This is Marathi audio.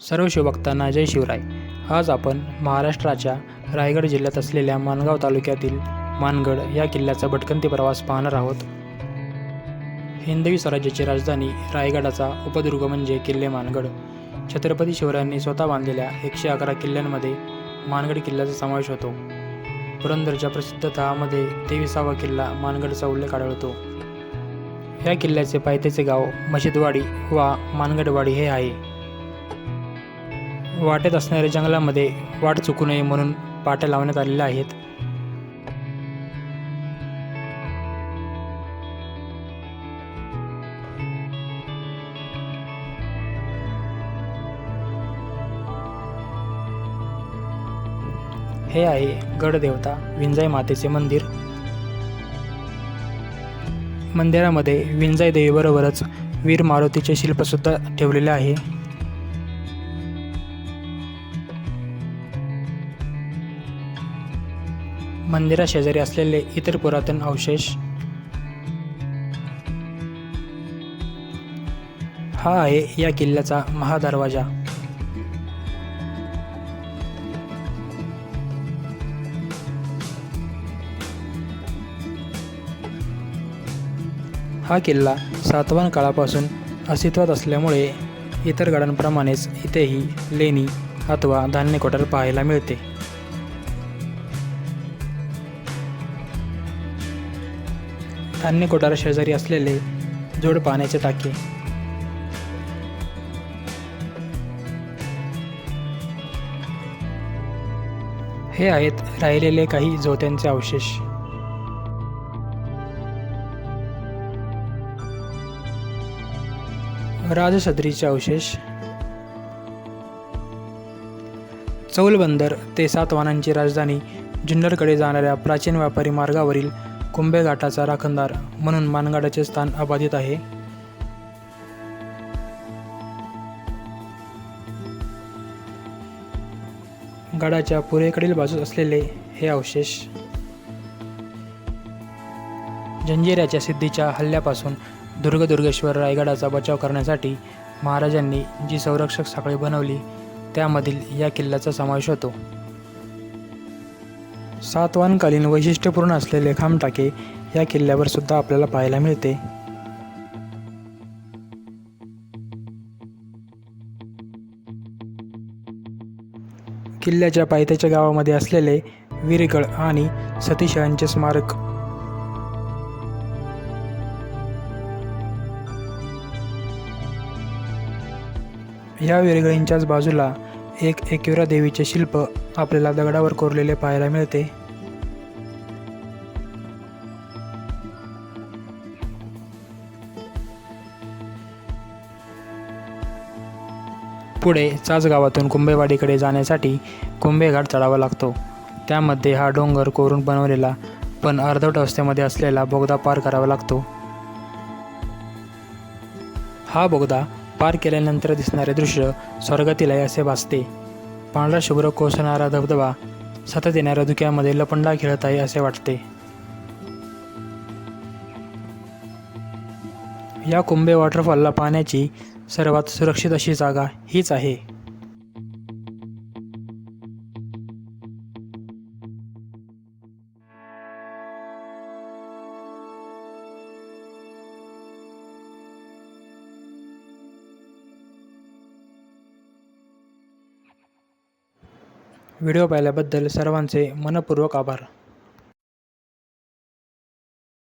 सर्व शिवभक्तांना जय शिवराय. आज आपण महाराष्ट्राच्या रायगड जिल्ह्यात असलेल्या मानगाव तालुक्यातील मानगड या किल्ल्याचा भटकंती प्रवास पाहणार आहोत. हिंदवी स्वराज्याची राजधानी रायगडाचा उपदुर्ग म्हणजे किल्ले मानगड. छत्रपती शिवरायांनी स्वतः बांधलेल्या एकशे अकरा किल्ल्यांमध्ये मानगड किल्ल्याचा समावेश होतो. पुरंदरच्या प्रसिद्ध तहामध्ये तेविसावा किल्ला मानगडचा उल्लेख आढळतो. या किल्ल्याचे पायथ्याचे गाव मशिदवाडी वा मानगडवाडी हे आहे. वाटेत असणाऱ्या जंगलामध्ये वाट चुकू नये म्हणून पाट्या लावण्यात आलेल्या आहेत. हे आहे गडदेवता विंजाई मातेचे मंदिर. मंदिरामध्ये विंजाई देवीबरोबरच वीर मारुतीचे शिल्पसुद्धा ठेवलेले आहे. मंदिराशेजारी असलेले इतर पुरातन अवशेष. हा आहे या किल्ल्याचा महादरवाजा. हा किल्ला सातवान काळापासून अस्तित्वात असल्यामुळे इतर गडांप्रमाणेच इथेही लेणी अथवा धान्य कोठार पाहायला मिळते. धान्य कोठारा शेजारी असलेले जोड पाण्याचे टाके. हे आहेत राहिलेले काही जोत्यांचे अवशेष. राजसदरीचे अवशेष. चौल बंदर ते सातवाहनांची राजधानी जुन्नरकडे जाणाऱ्या प्राचीन व्यापारी मार्गावरील कुंभे घाटाचा राखणदार म्हणून मानगाडाचे स्थान अबाधित आहे. गडाच्या पूर्वेकडील बाजूस असलेले हे अवशेष जंजिऱ्याच्या सिद्धीच्या हल्ल्यापासून दुर्गदुर्गेश्वर रायगडाचा बचाव करण्यासाठी महाराजांनी जी संरक्षक साखळी बनवली त्यामधील या किल्ल्याचा समावेश होतो. सातवानकालीन वैशिष्ट्यपूर्ण असलेले खामटाके या किल्ल्यावर सुद्धा आपल्याला पाहायला मिळते. किल्ल्याच्या पायथ्याच्या गावामध्ये असलेले वीरगळ आणि सतीशांचे स्मारक. ह्या विरगळींच्याच बाजूला एक एकविरा देवीचे शिल्प आपल्याला दगडावर कोरलेले पाहायला मिळते. पुढे चाचगावातून कुंभेवाडीकडे जाण्यासाठी कुंभेघाट चढावा लागतो. त्यामध्ये हा डोंगर कोरून बनवलेला पण अर्धवट अवस्थेमध्ये असलेला बोगदा पार करावा लागतो. हा बोगदा पार केल्यानंतर दिसणारे दृश्य स्वर्गातील आहे असे भासते. पांढरा शुभ्र कोसणारा धबधबा सतत येणाऱ्या धुक्यामध्ये लपंडा खेळत आहे असे वाटते. या कुंभे वॉटरफॉलला पाहण्याची सर्वात सुरक्षित अशी जागा हीच आहे. व्हिडिओ पाहिल्याबद्दल सर्वांचे मनपूर्वक आभार.